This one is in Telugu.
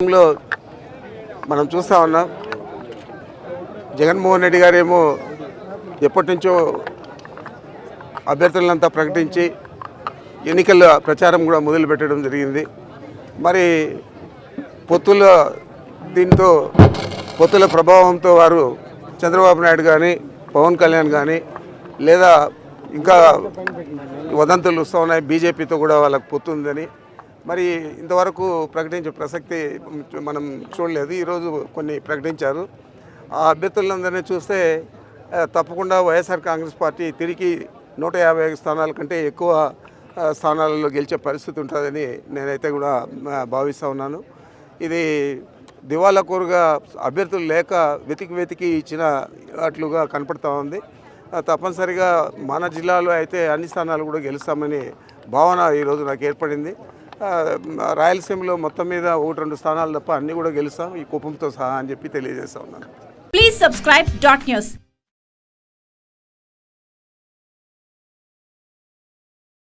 లో మనం చూస్తా ఉన్నాం. జగన్మోహన్ రెడ్డి గారేమో ఎప్పటి నుంచో అభ్యర్థులంతా ప్రకటించి ఎన్నికల ప్రచారం కూడా మొదలుపెట్టడం జరిగింది. మరి పొత్తుల దీంతో పొత్తుల ప్రభావంతో వారు చంద్రబాబు నాయుడు కానీ పవన్ కళ్యాణ్ కానీ లేదా ఇంకా వదంతులు వస్తూ ఉన్నాయి. బీజేపీతో కూడా వాళ్ళకు పొత్తుందని మరి ఇంతవరకు ప్రకటించే ప్రసక్తి మనం చూడలేదు. ఈరోజు కొన్ని ప్రకటించారు. ఆ అభ్యర్థులందరినీ చూస్తే తప్పకుండా వైఎస్ఆర్ కాంగ్రెస్ పార్టీ తిరిగి నూట యాభై స్థానాల కంటే ఎక్కువ స్థానాలలో గెలిచే పరిస్థితి ఉంటుందని నేనైతే కూడా భావిస్తూ ఉన్నాను. ఇది దివాలా కూరగా అభ్యర్థులు లేక వెతికి వెతికి ఇచ్చిన అట్లుగా కనపడతా ఉంది. తప్పనిసరిగా మన జిల్లాలో అయితే అన్ని స్థానాలు కూడా గెలుస్తామని భావన ఈరోజు నాకు ఏర్పడింది. రాయలసీమలో మొత్తం మీద ఒకటి రెండు స్థానాలు తప్ప అన్నీ కూడా గెలుస్తాం. ఈ కుప్పంతో సహా అని చెప్పి తెలియజేస్తా ఉన్నాను. Please subscribe dot news